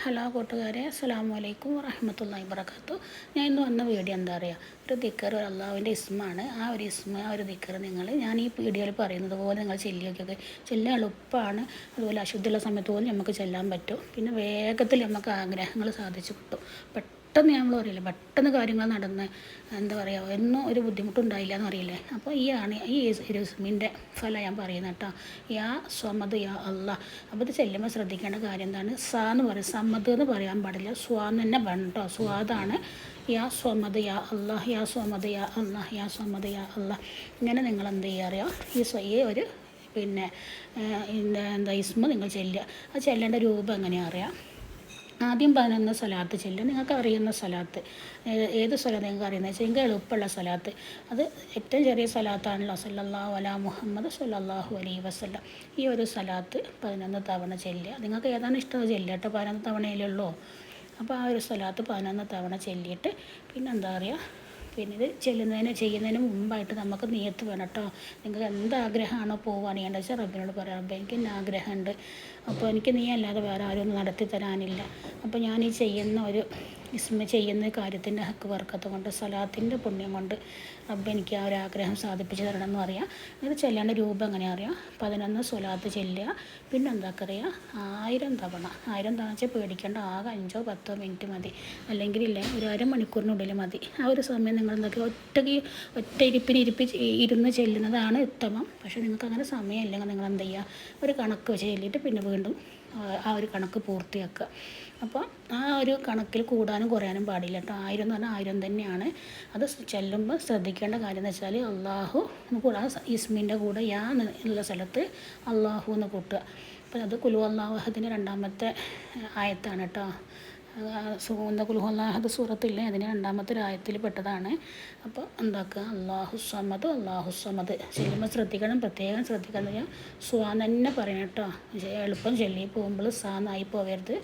Hello കൂട്ടുകാരെ അസ്സാം വലൈക്കും വറഹമത്തല്ലാഹി വർക്കാത്തു ഞാൻ ഇന്ന് വന്ന വീഡിയോ എന്താ പറയുക ഒരു ദിക്കർ അള്ളാഹുവിന്റെ ഇസ്മാണ്. ആ ഒരു ഇസ്മ ആ ഒരു ദിക്കർ നിങ്ങൾ ഞാൻ ഈ വീഡിയോയിൽ പറയുന്നത് പോലെ നിങ്ങൾ ചെല്ലിയൊക്കെ ചെല്ലാൻ എളുപ്പമാണ്. അതുപോലെ അശുദ്ധിയുള്ള സമയത്ത് പോലും നമുക്ക് ചെല്ലാൻ പറ്റും. പിന്നെ വേഗത്തിൽ നമുക്ക് ആഗ്രഹങ്ങൾ സാധിച്ചു കിട്ടും. പെട്ടെന്ന് നമ്മൾ അറിയില്ല പെട്ടെന്ന് കാര്യങ്ങൾ നടന്ന് എന്താ പറയുക ഒന്നും ഒരു ബുദ്ധിമുട്ടുണ്ടായില്ല എന്ന് അറിയില്ലേ അപ്പോൾ ഈ ആണ് ഈ ഇസ്മിന്റെ ഫല ഞാൻ പറയുന്നത് കേട്ടോ. യാ സ്വമത് യാ അല്ല അപ്പോൾ ഇത് ചെല്ലുമ്പോൾ ശ്രദ്ധിക്കേണ്ട കാര്യം എന്താണ്? സ എന്ന് പറയും. സമ്മത് എന്ന് പറയാൻ പാടില്ല. സ്വാന്ന് തന്നെ വേണം കേട്ടോ. സ്വാദാണ്. യാ സ്വമത് യാ അള്ളാഹ് യാ സ്വമത് യാ അള്ളാഹ് യാ സ്വമത് യാ ഇങ്ങനെ നിങ്ങൾ എന്ത് ചെയ്യുക ഈ സ്വയെ ഒരു പിന്നെ എന്താ ഇസ്മ നിങ്ങൾ ചെല്ലുക. ആ ചെല്ലേണ്ട രൂപം എങ്ങനെയാണ് അറിയാം? ആദ്യം പതിനൊന്ന് സ്വലാത്ത് ചെല്ലും നിങ്ങൾക്ക് അറിയുന്ന സ്വലാത്ത്. ഏത് സ്വലാത്ത് നിങ്ങൾക്ക് അറിയുന്നത്? വെച്ചാൽ നിങ്ങൾക്ക് എളുപ്പമുള്ള സ്വലാത്ത്. അത് ഏറ്റവും ചെറിയ സ്വലാത്താണല്ലോ. സല്ലല്ലാഹു അലാ മുഹമ്മദ് സല്ലല്ലാഹു അലൈ വസല്ലം. ഈ ഒരു സ്വലാത്ത് പതിനൊന്ന് തവണ ചെല്ലുക. നിങ്ങൾക്ക് ഏതാണ് ഇഷ്ടം? ചെല്ലുക കേട്ടോ. പതിനൊന്ന് തവണയിലുള്ളൂ അപ്പോൾ ആ ഒരു സ്വലാത്ത് പതിനൊന്ന് തവണ ചെല്ലിയിട്ട് പിന്നെ എന്താ പറയുക പിന്നെ ഇത് ചെല്ലുന്നതിന് ചെയ്യുന്നതിന് മുമ്പായിട്ട് നമുക്ക് നീയത്ത് വേണം കേട്ടോ. നിങ്ങൾക്ക് എന്ത് ആഗ്രഹമാണോ പോവുകയാണെങ്കിൽ വെച്ചാൽ റബ്ബിനോട് പറയാം റബ്ബ് എനിക്ക് ഇന്ന ആഗ്രഹമുണ്ട്. അപ്പോൾ എനിക്ക് നീ അല്ലാതെ വേറെ ആരും ഒന്നും നടത്തി തരാനില്ല അപ്പോൾ ഞാൻ ഈ ചെയ്യുന്ന ഒരു ഇസ്മ ചെയ്യുന്ന കാര്യത്തിന്റെ ഹക്ക് വർക്കത്ത് കൊണ്ട് സലാത്തിന്റെ പുണ്യം കൊണ്ട് അപ്പം എനിക്ക് ആ ഒരു ആഗ്രഹം സാധിപ്പിച്ച് തരണം എന്ന് പറയാം. ഇത് ചെല്ലേണ്ട രൂപം എങ്ങനെ അറിയാം? പതിനൊന്ന് സ്വലാത്ത് ചെല്ലുക. പിന്നെ എന്താക്കറിയാം ആയിരം തവണ. ആയിരം തവണ വെച്ചാൽ പേടിക്കേണ്ട. ആകെ അഞ്ചോ പത്തോ മിനിറ്റ് മതി. അല്ലെങ്കിൽ ഇല്ലേ ഒരു അരമണിക്കൂറിനുള്ളിൽ മതി. ആ ഒരു സമയം നിങ്ങൾ എന്തൊക്കെ ഒറ്റയ്ക്ക് ഒറ്റ ഇരിപ്പിന് ഇരിപ്പി ഇരുന്ന് ചെല്ലുന്നതാണ് ഉത്തമം. പക്ഷേ നിങ്ങൾക്ക് അങ്ങനെ സമയമില്ലെങ്കിൽ നിങ്ങൾ എന്ത് ചെയ്യുക? ഒരു കണക്ക് വെച്ച് ചെല്ലിയിട്ട് പിന്നെ വീണ്ടും ആ ഒരു കണക്ക് പൂർത്തിയാക്കുക. അപ്പോൾ ആ ഒരു കണക്കിൽ കൂടാനും കുറയാനും പാടില്ല കേട്ടോ. ആയിരം എന്ന് പറഞ്ഞാൽ ആയിരം തന്നെയാണ്. അത് ചെല്ലുമ്പോൾ ശ്രദ്ധിക്കേണ്ട കാര്യം എന്ന് വെച്ചാൽ അള്ളാഹു കൂടാ ഇസ്മിന്റെ കൂടെ യാ എന്നുള്ള സ്ഥലത്ത് അള്ളാഹു എന്ന് കൂട്ടുക. അപ്പോൾ അത് കുലു അള്ളാഹുഹത്തിന്റെ രണ്ടാമത്തെ ആയത്താണ് കേട്ടോ. സുഗന്ധ കുലുഹല്ലാഹത് സൂറത്തില്ലേ? അതിന് രണ്ടാമത്തെ രായത്തിൽ പെട്ടതാണ്. അപ്പോൾ എന്താക്കുക? അള്ളാഹു സമദ് അള്ളാഹു സമദ്. ചെല്ലുമ്പോൾ ശ്രദ്ധിക്കണം പ്രത്യേകം ശ്രദ്ധിക്കണം. എന്ന് സുഹാൻ തന്നെ പറയണം കേട്ടോ. എളുപ്പം ചെല്ലി പോകുമ്പോൾ സാന്നായി പോകരുത്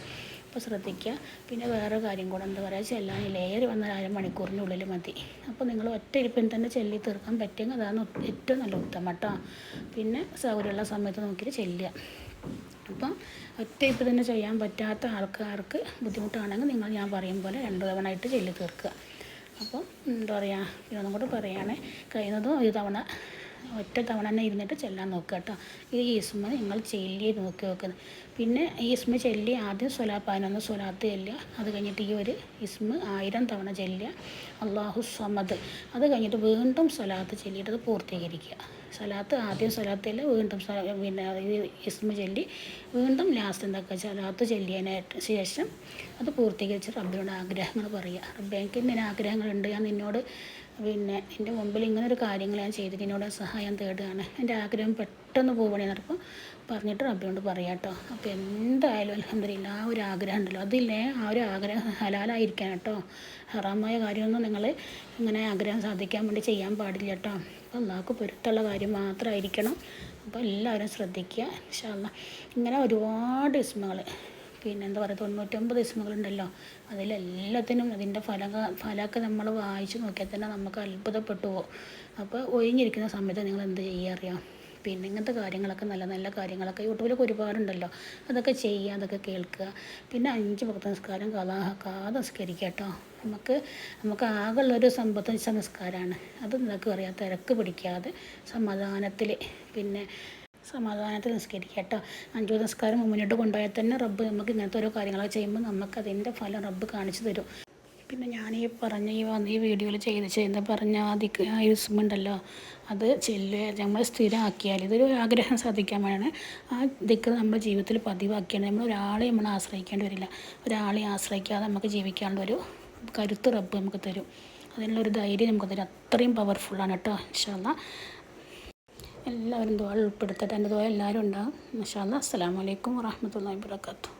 അപ്പോൾ ശ്രദ്ധിക്കുക. പിന്നെ വേറെ കാര്യം കൂടെ എന്താ പറയുക ചെല്ലാൻ ലെയർ വന്നാൽ അരമണിക്കൂറിനുള്ളിൽ മതി. അപ്പോൾ നിങ്ങൾ ഒറ്റ ഇരിപ്പിന് തന്നെ ചെല്ലി തീർക്കാൻ പറ്റുമെങ്കിൽ അതാണ് ഏറ്റവും നല്ല ഉത്തമം കേട്ടോ. പിന്നെ സൗകര്യമുള്ള സമയത്ത് നോക്കിയിട്ട് ചെല്ലുക. അപ്പം ഒറ്റ ഇപ്പം തന്നെ ചെയ്യാൻ പറ്റാത്ത ആൾക്കാർക്ക് ബുദ്ധിമുട്ടാണെങ്കിൽ നിങ്ങൾ ഞാൻ പറയും പോലെ രണ്ട് തവണ ആയിട്ട് ചെല്ലി തീർക്കുക. അപ്പം എന്താ പറയുക ഇതൊന്നും കൂടെ പറയുകയാണേ കഴിയുന്നതും ഒരു തവണ ഒറ്റ തവണ തന്നെ ഇരുന്നിട്ട് ചെല്ലാൻ നോക്കുക കേട്ടോ. ഈ ഈസ്മ നിങ്ങൾ ചെല്ലി നോക്കി നോക്കുന്നത് പിന്നെ ഈ ഇസ്മ ചെല്ലി ആദ്യം സ്വലാ പതിനൊന്ന് സ്വലാത്ത് ചെല്ലുക. അത് കഴിഞ്ഞിട്ട് ഈ ഒരു ഇസ്മ ആയിരം തവണ ചെല്ലുക. അള്ളാഹു സമദ്. അത് കഴിഞ്ഞിട്ട് വീണ്ടും സ്വലാത്ത് ചെല്ലിയിട്ട് അത് പൂർത്തീകരിക്കുക. സലാത്ത് ആദ്യം സലാത്തിൽ വീണ്ടും പിന്നെ ഇസ്മ ചൊല്ലി വീണ്ടും ലാസ്റ്റ് എന്താക്കുക സലാത്ത് ചൊല്ലിയതിനായിട്ട് ശേഷം അത് പൂർത്തീകരിച്ച് റബ്ബിനോട് ആഗ്രഹങ്ങൾ പറയുക. റബ്ബെ എനിക്ക് ഇങ്ങനെ ആഗ്രഹങ്ങളുണ്ട്. ഞാൻ നിന്നോട് പിന്നെ എന്റെ മുമ്പിൽ ഇങ്ങനെ ഒരു കാര്യങ്ങൾ ഞാൻ ചെയ്തിട്ട് എന്നോട് സഹായം തേടുകയാണ്. എന്റെ ആഗ്രഹം പെട്ടെന്ന് പോവണേ നടക്കും പറഞ്ഞിട്ട് റബ്ബിനോട് പറയാം കേട്ടോ അപ്പോൾ എന്തായാലും അലഹമില്ല ആ ഒരു ആഗ്രഹം ഉണ്ടല്ലോ. അതില്ലേ ആ ഒരു ആഗ്രഹം ഹലാലായിരിക്കാൻ കേട്ടോ ഹറാമായ കാര്യമൊന്നും നിങ്ങൾ ഇങ്ങനെ ആഗ്രഹം സാധിക്കാൻ വേണ്ടി ചെയ്യാൻ പാടില്ല കേട്ടോ അള്ളാഹ്ക്ക് പൊരുത്തുള്ള കാര്യം മാത്രമായിരിക്കണം. അപ്പോൾ എല്ലാവരും ശ്രദ്ധിക്കുക ഇൻഷാല്ല ഇങ്ങനെ ഒരുപാട് ഇസ്മകൾ പിന്നെ എന്താ പറയുക തൊണ്ണൂറ്റൊമ്പത് ഇസ്മകളുണ്ടല്ലോ. അതിലെല്ലാത്തിനും അതിന്റെ ഫല ഫലമൊക്കെ നമ്മൾ വായിച്ച് നോക്കിയാൽ തന്നെ നമുക്ക് അത്ഭുതപ്പെട്ടു പോകും. അപ്പോൾ ഒഴിഞ്ഞിരിക്കുന്ന സമയത്ത് നിങ്ങൾ എന്ത് ചെയ്യുക അറിയാം പിന്നെ ഇങ്ങനത്തെ കാര്യങ്ങളൊക്കെ നല്ല നല്ല കാര്യങ്ങളൊക്കെ യൂട്യൂബിലൊക്കെ ഒരുപാടുണ്ടല്ലോ. അതൊക്കെ ചെയ്യുക അതൊക്കെ കേൾക്കുക. പിന്നെ അഞ്ച് ഭക്ത നിസ്കാരം കഥാകാതെ നിസ്കരിക്കുക കേട്ടോ. നമുക്ക് നമുക്ക് ആകെയുള്ളൊരു സമ്പത്ത് സംസ്കാരമാണ് അത് നിനക്ക് അറിയാം തിരക്ക് പിടിക്കാതെ സമാധാനത്തിൽ പിന്നെ സമാധാനത്തിൽ നിസ്കരിക്കുക കേട്ടോ. അഞ്ചു നിസ്കാരം മുന്നോട്ട് കൊണ്ടുപോയാൽ തന്നെ റബ്ബ് നമുക്ക് ഇങ്ങനത്തെ ഓരോ കാര്യങ്ങളൊക്കെ ചെയ്യുമ്പോൾ നമുക്ക് അതിന്റെ ഫലം റബ്ബ് കാണിച്ചു തരും. പിന്നെ ഞാൻ ഈ പറഞ്ഞ ഈ വന്ന് ഈ വീഡിയോയിൽ ചെയ്ത് ചെയ്യുന്ന പറഞ്ഞ ആ യുസ്മുണ്ടല്ലോ അത് ചെല്ലുക നമ്മൾ സ്ഥിരമാക്കിയാൽ ഇതൊരു ആഗ്രഹം സാധിക്കാൻ വേണം ആ ദിക്ക് നമ്മുടെ ജീവിതത്തിൽ പതിവാക്കിയാണ്. നമ്മൾ ഒരാളെ നമ്മൾ ആശ്രയിക്കേണ്ടി വരില്ല. ഒരാളെ ആശ്രയിക്കാതെ നമുക്ക് ജീവിക്കാനുള്ള ഒരു കരുത്ത് റബ്ബ് നമുക്ക് തരും. അതിനുള്ളൊരു ധൈര്യം നമുക്ക് തരും. അത്രയും പവർഫുള്ളാണ് കേട്ടോ ഇൻഷാല്ല എല്ലാവരും ദുആ ഉൾപ്പെടുത്തട്ടെ. എന്റെ ദുആ എല്ലാവരും ഉണ്ടാകും ഇൻഷാല്ല അസ്സാം വലൈക്കും വാഹമത്തല്ലാ വാബർക്കാത്തു